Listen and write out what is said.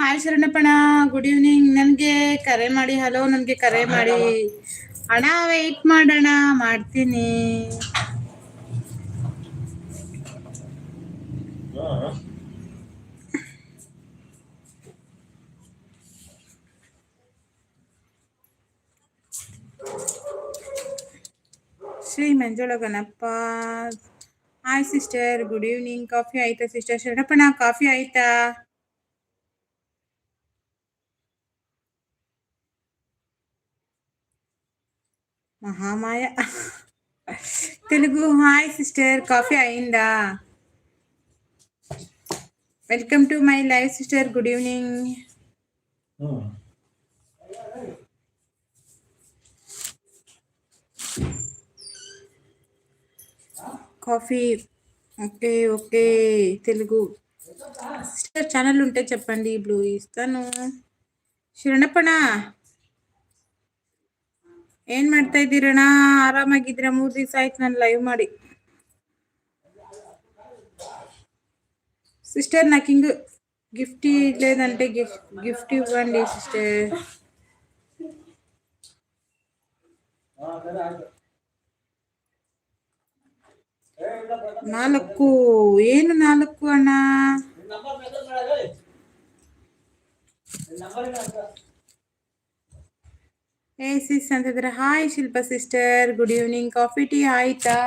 Hi ಶರಣಪ್ಪಣ good evening ನನಗೆ ಕರೆ ಮಾಡಿ ಹಲೋ ನನಗೆ ಕರೆ ಮಾಡಿ. ಅಣ್ಣ ವೆಯ್ಟ್ ಮಾಡೋಣ ಮಾಡ್ತೀನಿ. Shri Manjula Ganapa hi sister good evening coffee ಆಯ್ತಾ ಸಿಸ್ಟರ್ ಶರಣಪ್ಪಣ ಕಾಫಿ ಆಯ್ತಾ Mahamaya Telugu hi sister coffee అయిందా welcome to my live sister good evening coffee okay okay Telugu sister channel ఉంటే చెప్పండి ఇప్పుడు ఇస్తాను ಶರಣಪ್ಪಣ ಏನ್ ಮಾಡ್ತಾ ಇದ್ದೀರಣ್ಣ ಆರಾಮಾಗಿದ್ದೀರಾ ಮೂರ್ ದಿವಸ ಆಯ್ತು ನಾನು ಲೈವ್ ಮಾಡಿ సిస్టర్ నాకు ఇంక గిఫ్ట్ లేదంటే గిఫ్ట్ గిఫ్ట్ ఇవ్వండి సిస్టర్ ನಾಲ್ಕು ಏನು ನಾಲ್ಕು ಅಣ್ಣ ಏ ಸಿಸ್ ಅಂತಿದ್ರೆ hi Shilpa sister good evening coffee tea ಆಯ್ತಾ